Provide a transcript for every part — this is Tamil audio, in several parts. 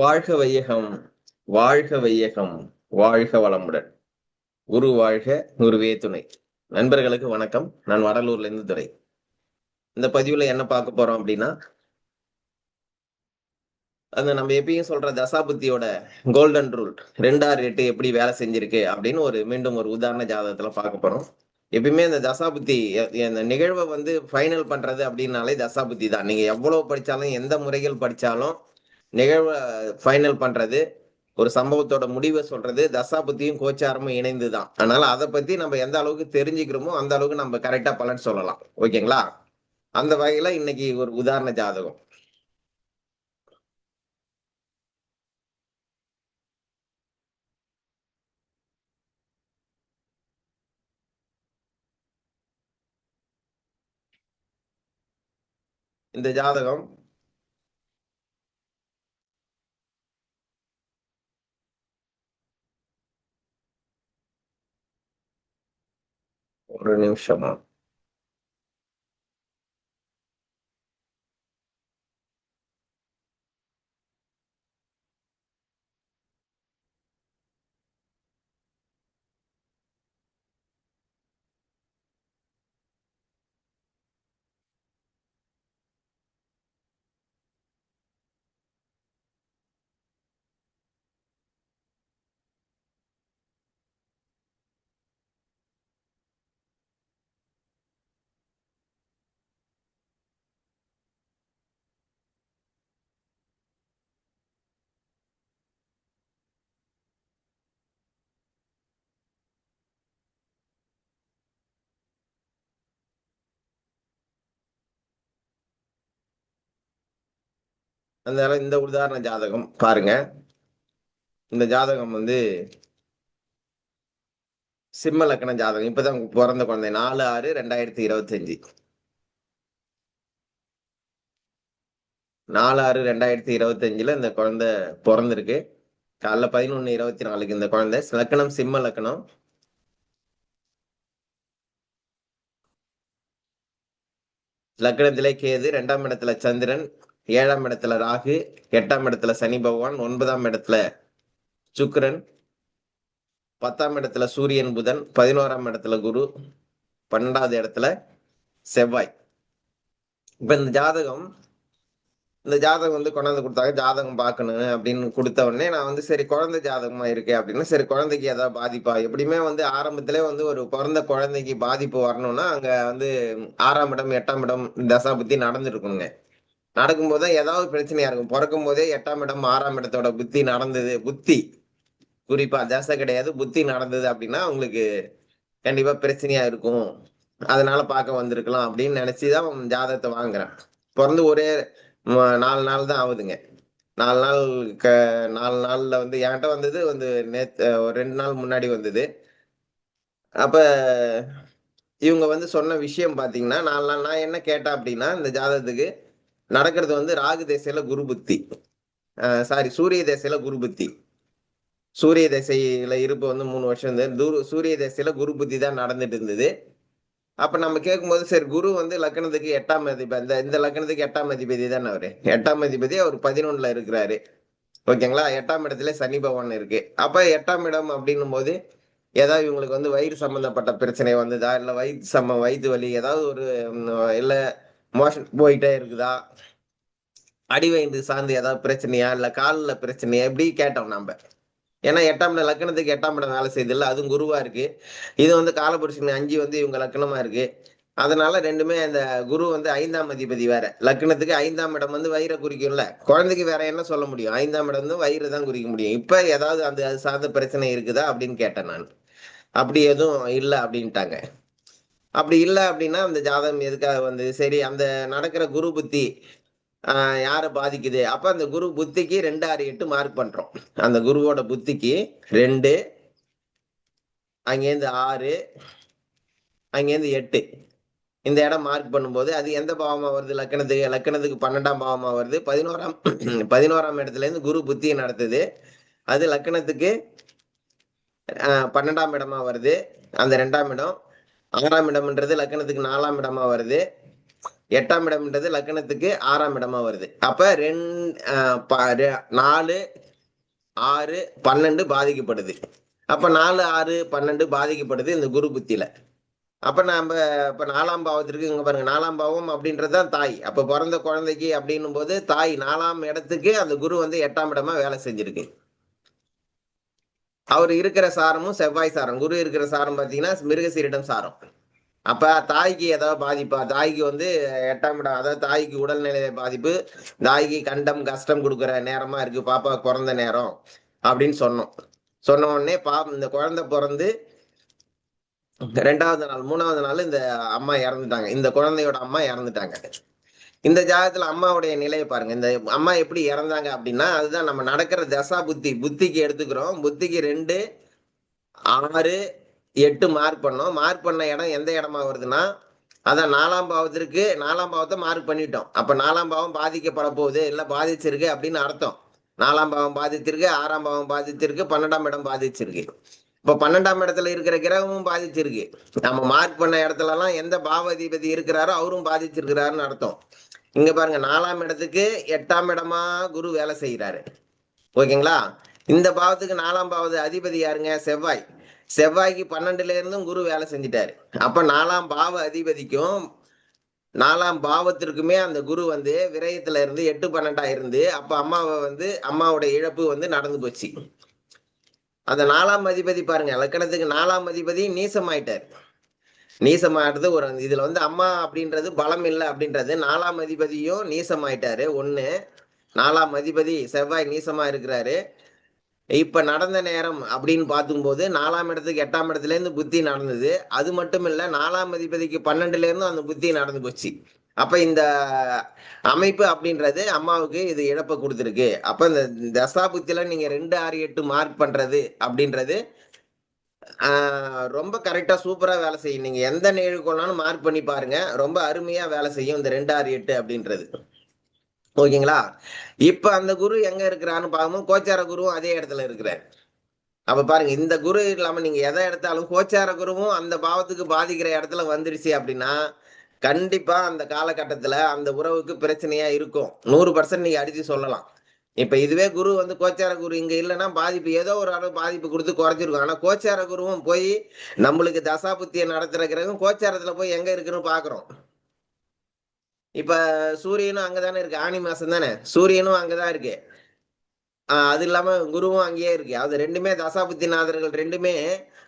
வாழ்க வையகம் வாழ்க வையகம் வாழ்க வளமுடன். குரு வாழ்க குருவே துணை. நண்பர்களுக்கு வணக்கம். நான் வடலூர்ல இருந்து துறை இந்த பதிவுல என்ன பார்க்க போறோம் அப்படின்னா அந்த நம்ம எப்பயும் சொல்ற தசாபுத்தியோட கோல்டன் ரூல் ரெண்டாறு எட்டு எப்படி வேலை செஞ்சிருக்கு அப்படின்னு ஒரு மீண்டும் ஒரு உதாரண ஜாதகத்துல பார்க்க போறோம். எப்பயுமே இந்த தசாபுத்தி இந்த நிகழ்வை வந்து ஃபைனல் பண்றது அப்படின்னாலே தசாபுத்தி தான். நீங்க எவ்வளவு படிச்சாலும் எந்த முறைகள் படிச்சாலும் நிகழ்வை ஃபைனல் பண்றது ஒரு சம்பவத்தோட முடிவை சொல்றது தசாபுத்தியும் கோச்சாரமும் இணைந்து தான் அதனால அதை பத்தி நம்ம எந்த அளவுக்கு தெரிஞ்சுக்கிறோமோ அந்த அளவுக்கு நம்ம கரெக்டா பலன் சொல்லலாம். ஓகேங்களா? அந்த வகையில இன்னைக்கு ஒரு உதாரண ஜாதகம். இந்த ஜாதகம் ஒரு நிமிஷமா அதனால இந்த உதாரண ஜாதகம் பாருங்க. இந்த ஜாதகம் வந்து சிம்ம லக்கண ஜாதகம். இப்பதான் பிறந்த குழந்தை. நாலு ஆறு ரெண்டாயிரத்தி இருபத்தஞ்சு. நாலு ஆறு ரெண்டாயிரத்தி இருபத்தஞ்சுல இந்த குழந்தை பிறந்திருக்கு. காலைல பதினொன்னு இருபத்தி நாலுக்கு இந்த குழந்தை. லக்கணம் சிம்ம லக்கணம் லக்கணத்திலே கேது ரெண்டாம் இடத்துல சந்திரன். ஏழாம் இடத்துல ராகு எட்டாம் இடத்துல சனி பகவான் ஒன்பதாம் இடத்துல சுக்கரன் பத்தாம் இடத்துல சூரியன் புதன் பதினோராம் இடத்துல குரு பன்னெண்டாவது இடத்துல செவ்வாய். இப்ப இந்த ஜாதகம் இந்த ஜாதகம் வந்து கொண்டாந்து கொடுத்தாங்க ஜாதகம் பார்க்கணும் அப்படின்னு கொடுத்த உடனே நான் வந்து சரி குழந்தை ஜாதகமா இருக்கேன் அப்படின்னு சரி குழந்தைக்கு ஏதாவது பாதிப்பா? எப்படியுமே வந்து ஆரம்பத்திலே வந்து ஒரு பிறந்த குழந்தைக்கு பாதிப்பு வரணும்னா அங்க வந்து ஆறாம் இடம் எட்டாம் இடம் தசா நடந்துருக்கணுங்க. நடக்கும்போது தான் ஏதாவது பிரச்சனையா இருக்கும். பிறக்கும் போதே எட்டாம் இடம் ஆறாம் இடத்தோட புத்தி நடந்தது. புத்தி. குறிப்பா தசை கிடையாது. புத்தி நடந்தது அப்படின்னா உங்களுக்கு கண்டிப்பா பிரச்சனையா இருக்கும். அதனால பார்க்க வந்திருக்கலாம் அப்படின்னு நினைச்சுதான் ஜாதகத்தை வாங்குறேன். பிறந்து ஒரே நாலு நாள் தான் ஆகுதுங்க. நாலு நாள் க நாலு நாள்ல வந்து என்கிட்ட வந்தது வந்து நேத்து ஒரு ரெண்டு நாள் முன்னாடி வந்தது. அப்ப இவங்க வந்து சொன்ன விஷயம் பாத்தீங்கன்னா நாலு நாள் நான் என்ன கேட்டேன் அப்படின்னா இந்த ஜாதகத்துக்கு நடக்கிறது வந்து ராகு தேசையில குரு புத்தி. சாரி சூரிய தேசையில குரு புத்தி. சூரிய திசையில இருப்பு வந்து மூணு வருஷம் இருந்தது. தூர சூரிய திசையில குரு புத்தி தான் நடந்துட்டு இருந்தது. அப்ப நம்ம கேட்கும்போது சரி குரு வந்து லக்கணத்துக்கு எட்டாம் அதிபதி இந்த இந்த லக்கணத்துக்கு எட்டாம் அதிபதி தானே அவரு? எட்டாம் அதிபதி அவர் பதினொன்னுல இருக்கிறாரு. ஓகேங்களா? எட்டாம் இடத்துல சனி பகவான் இருக்கு. அப்ப எட்டாம் இடம் அப்படின்னும் போது ஏதாவது இவங்களுக்கு வந்து வயிறு சம்பந்தப்பட்ட பிரச்சனை வந்ததா? இல்ல வயிற்று சம்ம வயிற்று வலி ஏதாவது ஒரு இல்லை மோஷன் போயிட்டே இருக்குதா? அடி சார்ந்து ஏதாவது பிரச்சனையா? இல்ல காலில் பிரச்சனையா? எப்படி கேட்டோம் நம்ம ஏன்னா எட்டாம் இடம் லக்கணத்துக்கு எட்டாம் இடம் வேலை செய்யுது இல்லை அதுவும் குருவா இருக்கு. இது வந்து காலபுருஷன் அஞ்சு வந்து இவங்க லக்கணமா இருக்கு. அதனால ரெண்டுமே அந்த குரு வந்து ஐந்தாம் அதிபதி வேற. லக்னத்துக்கு ஐந்தாம் இடம் வந்து வயிறை குறிக்கும்ல. குழந்தைக்கு வேற என்ன சொல்ல முடியும்? ஐந்தாம் இடம் வந்து வயிறு தான் குறிக்க முடியும். இப்ப ஏதாவது அந்த அது சார்ந்த பிரச்சனை இருக்குதா அப்படின்னு கேட்டேன் நான். அப்படி எதுவும் இல்லை அப்படின்ட்டாங்க. அப்படி இல்லை அப்படின்னா அந்த ஜாதகம் எதுக்காக வந்து சரி அந்த நடக்கிற குரு புத்தி யாரை பாதிக்குது? அப்போ அந்த குரு புத்திக்கு ரெண்டு ஆறு எட்டு மார்க் பண்ணுறோம் அந்த குருவோட புத்திக்கு ரெண்டு அங்கேருந்து ஆறு அங்கேருந்து எட்டு. இந்த இடம் மார்க் பண்ணும்போது அது எந்த பாவமாக வருது? லக்கணத்துக்கு லக்கணத்துக்கு பன்னெண்டாம் பாவமாக வருது. பதினோராம் பதினோராம் இடத்துலேருந்து குரு புத்தியை நடத்துது. அது லக்கணத்துக்கு பன்னெண்டாம் இடமா வருது. அந்த ரெண்டாம் இடம் ஆறாம் இடம்ன்றது லக்கணத்துக்கு நாலாம் இடமா வருது. எட்டாம் இடம்ன்றது லக்னத்துக்கு ஆறாம் இடமா வருது. அப்ப ரெண்டு நாலு ஆறு பன்னெண்டு பாதிக்கப்படுது. அப்ப நாலு ஆறு பன்னெண்டு பாதிக்கப்படுது இந்த குரு புத்தியில. அப்ப நம்ம இப்ப நாலாம் பாவத்திற்கு இங்க பாருங்க. நாலாம் பாவம் அப்படின்றதுதான் தாய். அப்ப பிறந்த குழந்தைக்கு அப்படின்னும் போது தாய் நாலாம் இடத்துக்கு அந்த குரு வந்து எட்டாம் இடமா வேலை செஞ்சிருக்கு. அவர் இருக்கிற சாரமும் செவ்வாய் சாரம். குரு இருக்கிற சாரம் பார்த்தீங்கன்னா மிருகசீரிடம் சாரம். அப்ப தாய்க்கு ஏதாவது பாதிப்பா? தாய்க்கு வந்து எட்டாம் இடம் அதாவது தாய்க்கு உடல்நிலை பாதிப்பு தாய்க்கு கண்டம் கஷ்டம் கொடுக்குற நேரமா இருக்கு. பாப்பா பிறந்த நேரம் அப்படின்னு சொன்னோம். சொன்ன உடனே பா இந்த குழந்தை பிறந்து ரெண்டாவது நாள் மூணாவது நாள் இந்த அம்மா இறந்துட்டாங்க. இந்த குழந்தையோட அம்மா இறந்துட்டாங்க. இந்த ஜாதகத்துல அம்மாவுடைய நிலையை பாருங்க. இந்த அம்மா எப்படி இறந்தாங்க அப்படின்னா அதுதான் நம்ம நடக்கிற தசா புத்தி. புத்திக்கு எடுத்துக்கிறோம். புத்திக்கு ரெண்டு ஆறு எட்டு மார்க் பண்ணோம். மார்க் பண்ண இடம் எந்த இடமா வருதுன்னா அதான் நாலாம் பாவத்திற்கு நாலாம் பாவத்தை மார்க் பண்ணிட்டோம். அப்ப நாலாம் பாவம் பாதிக்கப்பட போகுது. இல்லை பாதிச்சிருக்கு அப்படின்னு அர்த்தம். நாலாம் பாவம் பாதிச்சிருக்கு ஆறாம் பாவம் பாதிச்சிருக்கு பன்னெண்டாம் இடம் பாதிச்சிருக்கு. இப்ப பன்னெண்டாம் இடத்துல இருக்கிற கிரகமும் பாதிச்சிருக்கு. நம்ம மார்க் பண்ண இடத்துல எல்லாம் எந்த பாவதிபதி இருக்கிறாரோ அவரும் பாதிச்சிருக்கிறாருன்னு அர்த்தம். இங்க பாருங்க நாலாம் இடத்துக்கு எட்டாம் இடமா குரு வேலை செய்யறாரு ஓகேங்களா? இந்த பாவத்துக்கு நாலாம் பாவது அதிபதி யாருங்க? செவ்வாய். செவ்வாய்க்கு பன்னெண்டுல இருந்தும் குரு வேலை செஞ்சிட்டாரு. அப்ப நாலாம் பாவ அதிபதிக்கும் நாலாம் பாவத்திற்குமே அந்த குரு வந்து விரயத்துல இருந்து எட்டு பன்னெண்டா இருந்து அப்ப அம்மாவை வந்து அம்மாவோட இழப்பு வந்து நடந்து போச்சு. அந்த நாலாம் அதிபதி பாருங்க லக்கணத்துக்கு நாலாம் அதிபதி நீசமாயிட்டார். நீசமாயிட்டது ஒரு இதுல வந்து அம்மா அப்படின்றது பலம் இல்லை அப்படின்றது நாலாம் அதிபதியும் நீசமாயிட்டாரு. ஒண்ணு நாலாம் அதிபதி செவ்வாய் நீசமா இருக்கிறாரு. இப்ப நடந்த நேரம் அப்படின்னு பார்க்கும்போது நாலாம் இடத்துக்கு எட்டாம் இடத்துல இருந்து புத்தி நடந்தது. அது மட்டும் இல்ல நாலாம் அதிபதிக்கு பன்னெண்டுல இருந்து அந்த புத்தி நடந்து போச்சு. அப்ப இந்த அமைப்பு அப்படின்றது அம்மாவுக்கு இது இழப்பை கொடுத்துருக்கு. அப்ப இந்த தசா புத்தியில நீங்க ரெண்டு ஆறு எட்டு மார்க் பண்றது அப்படின்றது ரொம்ப கரெக்டா சூப்பரா வேலை செய்யும். நீங்க எந்த நிகழ்வுக்குள்ளாலும் மார்க் பண்ணி பாருங்க. ரொம்ப அருமையா வேலை செய்யும் இந்த ரெண்டு ஆறு எட்டு அப்படின்றது. ஓகேங்களா? இப்ப அந்த குரு எங்க இருக்கிறான்னு பார்க்கும்போது கோச்சார குருவும் அதே இடத்துல இருக்கிறார். அப்ப பாருங்க இந்த குரு இல்லாம நீங்க எதை எடுத்தாலும் கோச்சார குருவும் அந்த பாவத்துக்கு பாதிக்கிற இடத்துல வந்துருச்சு அப்படின்னா கண்டிப்பா அந்த காலகட்டத்துல அந்த உறவுக்கு பிரச்சனையா இருக்கும். நூறு பர்சன்ட் நீங்க அடிச்சு சொல்லலாம். இப்ப இதுவே குரு வந்து கோச்சார குரு இங்க இல்லைன்னா பாதிப்பு ஏதோ ஒரு அளவு பாதிப்பு கொடுத்து குறைச்சிருக்கும் ஆனா கோச்சார குருவும் போய் நம்மளுக்கு தசாபுத்தியை புத்தியை கிரகம் கோச்சாரத்துல போய் எங்க இருக்குன்னு பாக்குறோம். இப்ப சூரியனும் அங்கதானே இருக்கு ஆணி மாசம் தானே? சூரியனும் அங்கதான் இருக்கு. ஆஹ் அது இல்லாம குருவும் அங்கேயே இருக்கு. அது ரெண்டுமே தசாபுத்தி நாதர்கள் ரெண்டுமே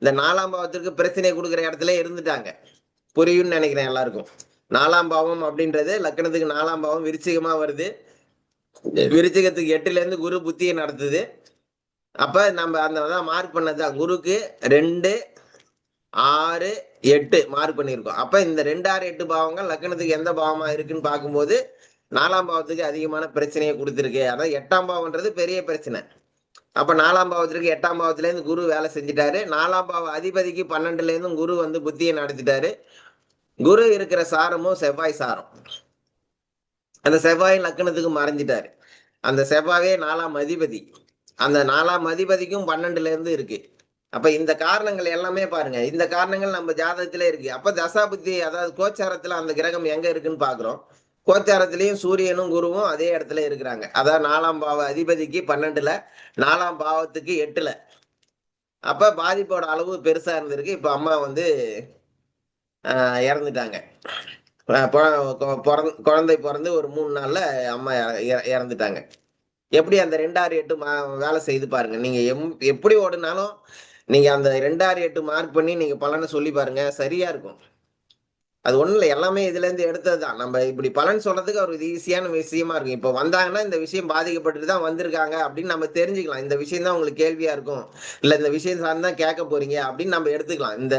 இந்த நாலாம் பாவத்திற்கு பிரச்சனை கொடுக்குற இடத்துல இருந்துட்டாங்க. புரியும்னு நினைக்கிறேன் எல்லாருக்கும். நாலாம் பாவம் அப்படின்றது லக்கணத்துக்கு நாலாம் பாவம் விருச்சிகமா வருது. விருச்சிகத்துக்கு எட்டுல இருந்து குரு புத்தியை நடத்துது. அப்ப நம்ம அந்த மார்க் பண்ணதுதான் குருக்கு ரெண்டு ஆறு எட்டு மார்க் பண்ணியிருக்கோம். அப்ப இந்த ரெண்டு ஆறு எட்டு பாவங்கள் லக்கணத்துக்கு எந்த பாவமா இருக்குன்னு பார்க்கும்போது நாலாம் பாவத்துக்கு அதிகமான பிரச்சனையை கொடுத்துருக்கு. அதான் எட்டாம் பாவம்ன்றது பெரிய பிரச்சனை. அப்ப நாலாம் பாவத்திற்கு எட்டாம் பாவத்துல இருந்து குரு வேலை செஞ்சுட்டாரு. நாலாம் பாவ அதிபதிக்கு பன்னெண்டுல இருந்தும் குரு வந்து புத்தியை நடத்திட்டாரு. குரு இருக்கிற சாரமும் செவ்வாய் சாரம். அந்த செவ்வாய் லக்கணத்துக்கு மறைஞ்சிட்டாரு. அந்த செவ்வாயே நாலாம் அதிபதி. அந்த நாலாம் அதிபதிக்கும் பன்னெண்டுல இருந்து இருக்கு. அப்ப இந்த காரணங்கள் எல்லாமே பாருங்க. இந்த காரணங்கள் நம்ம ஜாதகத்திலே இருக்கு. அப்ப தசாபுத்தி அதாவது கோச்சாரத்துல அந்த கிரகம் எங்க இருக்குன்னு பாக்குறோம். கோச்சாரத்திலையும் சூரியனும் குருவும் அதே இடத்துல இருக்கிறாங்க. அதாவது நாலாம் பாவ அதிபதிக்கு பன்னெண்டுல நாலாம் பாவத்துக்கு எட்டுல. அப்ப பாதிப்போட அளவு பெருசா இருந்திருக்கு. இப்ப அம்மா வந்து இறந்துட்டாங்க. குழந்தை பிறந்து ஒரு மூணு நாள்ல அம்மா இறந்துட்டாங்க. எப்படி அந்த ரெண்டாறு எட்டு வேலை செய்து பாருங்க. நீங்க எம் எப்படி ஓடுனாலும் நீங்க அந்த ரெண்டாறு எட்டு மார்க் பண்ணி நீங்க பலனை சொல்லி பாருங்க. சரியா இருக்கும். அது ஒண்ணும் இல்லை எல்லாமே இதுல இருந்து எடுத்தது தான் நம்ம இப்படி பலன் சொல்றதுக்கு ஒரு ஈஸியான விஷயமா இருக்கும். இப்போ வந்தாங்கன்னா இந்த விஷயம் பாதிக்கப்பட்டு தான் வந்திருக்காங்க அப்படின்னு நம்ம தெரிஞ்சுக்கலாம். இந்த விஷயம் தான் உங்களுக்கு கேள்வியா இருக்கும். இல்ல இந்த விஷயம் சார்ந்து தான் கேட்க போறீங்க அப்படின்னு நம்ம எடுத்துக்கலாம். இந்த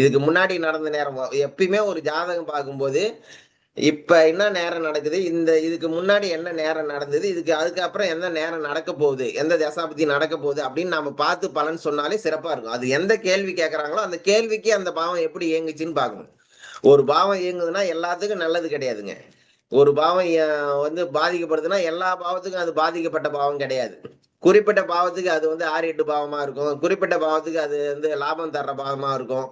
இதுக்கு முன்னாடி நடந்த நேரம் எப்பயுமே ஒரு ஜாதகம் பார்க்கும்போது இப்ப என்ன நேரம் நடக்குது? இந்த இதுக்கு முன்னாடி என்ன நேரம் நடந்தது? இதுக்கு அதுக்கப்புறம் எந்த நேரம் நடக்க போகுது? எந்த தசாபதி நடக்க போகுது? அப்படின்னு நம்ம பார்த்து பலன் சொன்னாலே சிறப்பா இருக்கும். அது எந்த கேள்வி கேட்கறாங்களோ அந்த கேள்விக்கு அந்த பாவம் எப்படி இயங்குச்சுன்னு பார்க்கணும். ஒரு பாவம் இயங்குதுன்னா எல்லாத்துக்கும் நல்லது கிடையாதுங்க. ஒரு பாவம் வந்து பாதிக்கப்படுதுன்னா எல்லா பாவத்துக்கும் அது பாதிக்கப்பட்ட பாவம் கிடையாது. குறிப்பிட்ட பாவத்துக்கு அது வந்து ஆறு எட்டு பாவமா இருக்கும். குறிப்பிட்ட பாவத்துக்கு அது வந்து லாபம் தர்ற பாவமா இருக்கும்.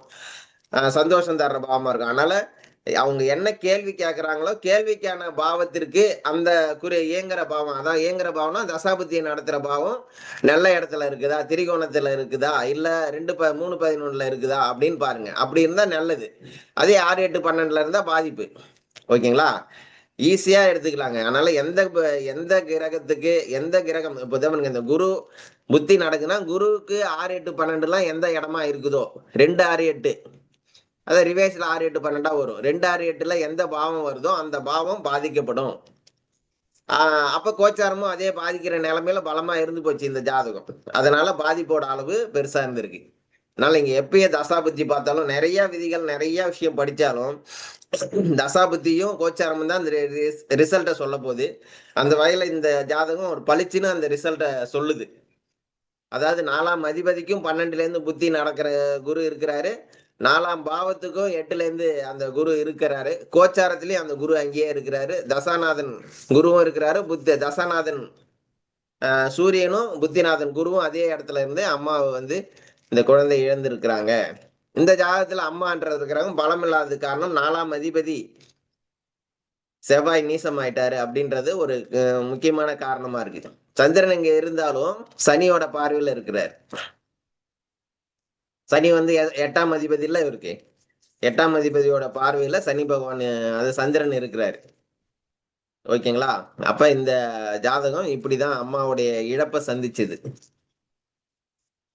சந்தோஷம் தர்ற பாவமா இருக்கும். அதனால அவங்க என்ன கேள்வி கேட்கறாங்களோ கேள்விக்கான பாவத்திற்கு அந்த குறி இயங்குற பாவம். அதான் இயங்குற பாவம்னா தசாபுத்தியை நடத்துகிற பாவம். நல்ல இடத்துல இருக்குதா? திரிகோணத்துல இருக்குதா? இல்ல ரெண்டு ப மூணு பதினொன்றில் இருக்குதா? அப்படின்னு பாருங்க. அப்படி இருந்தா நல்லது. அதே ஆறு எட்டு பன்னெண்டுல இருந்தா பாதிப்பு. ஓகேங்களா? ஈஸியா எடுத்துக்கலாங்க. அதனால எந்த ப- எந்த கிரகத்துக்கு எந்த கிரகம் இப்போ உதாரணத்துக்கு இந்த குரு புத்தி நடக்குன்னா குருவுக்கு ஆறு எட்டு பன்னெண்டுலாம் எந்த இடமா இருக்குதோ? ரெண்டு ஆறு எட்டு. அதான் ரிவேர்ஸ்ல ஆறு எட்டு பன்னெண்டா வரும். ரெண்டு ஆறு எட்டுல எந்த பாவம் வருதோ அந்த பாவம் பாதிக்கப்படும். அப்போ அப்ப கோச்சாரமும் அதே பாதிக்கிற நிலைமையில பலமா இருந்து போச்சு இந்த ஜாதகம். அதனால பாதிப்போட அளவு பெருசா இருந்திருக்கு. அதனால இங்க எப்பயே தசாபுத்தி பார்த்தாலும் நிறைய விதிகள் நிறைய விஷயம் படிச்சாலும் தசாபுத்தியும் கோச்சாரமும் தான் அந்த ரிசல்ட்டை சொல்ல போகுது. அந்த வகையில இந்த ஜாதகம் ஒரு பளிச்சுன்னு அந்த ரிசல்ட்டை சொல்லுது. அதாவது நாலாம் அதிபதிக்கும் பன்னெண்டுல இருந்து புத்தி நடக்கிற குரு இருக்கிறாரு. நாலாம் பாவத்துக்கும் எட்டுல இருந்து அந்த குரு இருக்கிறாரு. கோச்சாரத்திலையும் அந்த குரு அங்கேயே இருக்கிறாரு. தசாநாதன் குருவும் இருக்கிறாரு. புத்த தசாநாதன் ஆஹ், சூரியனும் புத்திநாதன் குருவும் அதே இடத்துல இருந்து அம்மாவை வந்து இந்த குழந்தை இழந்திருக்கிறாங்க. இந்த ஜாதகத்துல அம்மான்றது இருக்கிறாங்க பலம் இல்லாத காரணம் நாலாம் அதிபதி செவ்வாய் நீசமாயிட்டாரு அப்படின்றது ஒரு முக்கியமான காரணமா இருக்கு சந்திரன் இங்க இருந்தாலும் சனியோட பார்வையில இருக்கிறார். சனி வந்து எ- எட்டாம் அதிபதியில இவருக்கு எட்டாம் அதிபதியோட பார்வையில சனி பகவான் அது சந்திரன் இருக்கிறாரு. ஓகேங்களா? அப்ப இந்த ஜாதகம் இப்படிதான் அம்மாவுடைய இழப்பை சந்திச்சது.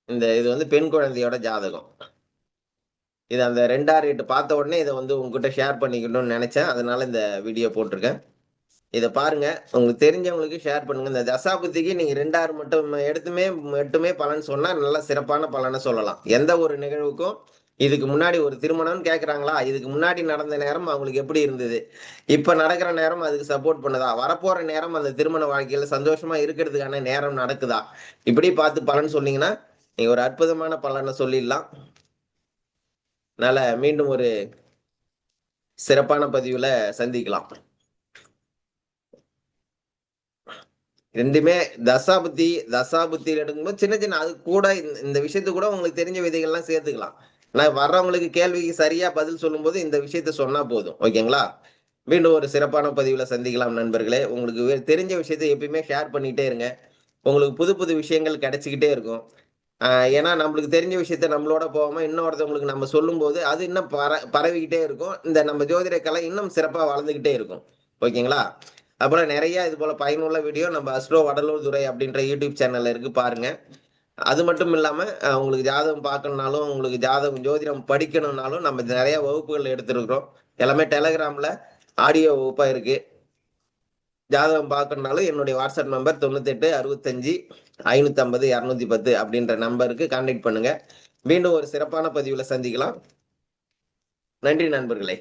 இந்த இது வந்து பெண் குழந்தையோட ஜாதகம். இது அந்த ரெண்டாறு எட்டு பார்த்த உடனே இதை வந்து உங்ககிட்ட ஷேர் பண்ணிக்கணும்னு நினைச்சேன். அதனால இந்த வீடியோ போட்டிருக்கேன். இதை பாருங்க. உங்களுக்கு தெரிஞ்சவங்களுக்கு ஷேர் பண்ணுங்க. இந்த தசாபுத்திக்கு நீங்க ரெண்டாறு மட்டும் எடுத்துமே மட்டுமே பலன் சொன்னா நல்ல சிறப்பான பலனை சொல்லலாம். எந்த ஒரு நிகழ்வுக்கும் இதுக்கு முன்னாடி ஒரு திருமணம்னு கேட்குறாங்களா இதுக்கு முன்னாடி நடந்த நேரம் அவங்களுக்கு எப்படி இருந்தது? இப்போ நடக்கிற நேரம் அதுக்கு சப்போர்ட் பண்ணுதா? வரப்போற நேரம் அந்த திருமண வாழ்க்கையில் சந்தோஷமா இருக்கிறதுக்கான நேரம் நடக்குதா? இப்படி பார்த்து பலன் சொன்னீங்கன்னா நீங்க ஒரு அற்புதமான பலனை சொல்லிடலாம். அதனால மீண்டும் ஒரு சிறப்பான பதிவில் சந்திக்கலாம். ரெண்டுமே தசாபுத்தி தசாபுத்தியில் எடுக்கும்போது சின்ன சின்ன அது கூட இந்த- இந்த விஷயத்து கூட உங்களுக்கு தெரிஞ்ச விதைகள்லாம் சேர்த்துக்கலாம். நான் வர்றவங்களுக்கு கேள்விக்கு சரியா பதில் சொல்லும்போது இந்த விஷயத்த சொன்னா போதும். ஓகேங்களா? மீண்டும் ஒரு சிறப்பான பதிவில் சந்திக்கலாம் நண்பர்களே. உங்களுக்கு வே- தெரிஞ்ச விஷயத்தை எப்பயுமே ஷேர் பண்ணிட்டே இருங்க. உங்களுக்கு புது புது விஷயங்கள் கிடைச்சிக்கிட்டே இருக்கும். ஏன்னா நம்மளுக்கு தெரிஞ்ச விஷயத்த நம்மளோட போகாம இன்னொருத்தவங்களுக்கு நம்ம சொல்லும்போது அது இன்னும் பர பரவிக்கிட்டே இருக்கும். இந்த நம்ம ஜோதிட கலை இன்னும் சிறப்பாக வளர்ந்துக்கிட்டே இருக்கும். ஓகேங்களா? அப்புறம் நிறைய இது போல பயனுள்ள வீடியோ நம்ம அஸ்ட்ரோ வடலூர் துறை அப்படின்ற யூடியூப் சேனல்ல இருக்கு பாருங்க. அது மட்டும் இல்லாம உங்களுக்கு ஜாதகம் பார்க்கணுனாலும் உங்களுக்கு ஜாதகம் ஜோதிடம் படிக்கணும்னாலும் நம்ம நிறைய வகுப்புகள் எடுத்திருக்கிறோம். எல்லாமே டெலகிராம்ல ஆடியோ வகுப்பா இருக்கு. ஜாதகம் பார்க்கணுனாலும் என்னுடைய வாட்ஸ்அப் நம்பர் தொண்ணூத்தெட்டு அறுபத்தஞ்சு ஐநூத்தி ஐம்பது இரநூத்தி பத்து அப்படின்ற நம்பருக்கு கான்டாக்ட் பண்ணுங்க. மீண்டும் ஒரு சிறப்பான பதிவுல சந்திக்கலாம். நன்றி நண்பர்களே.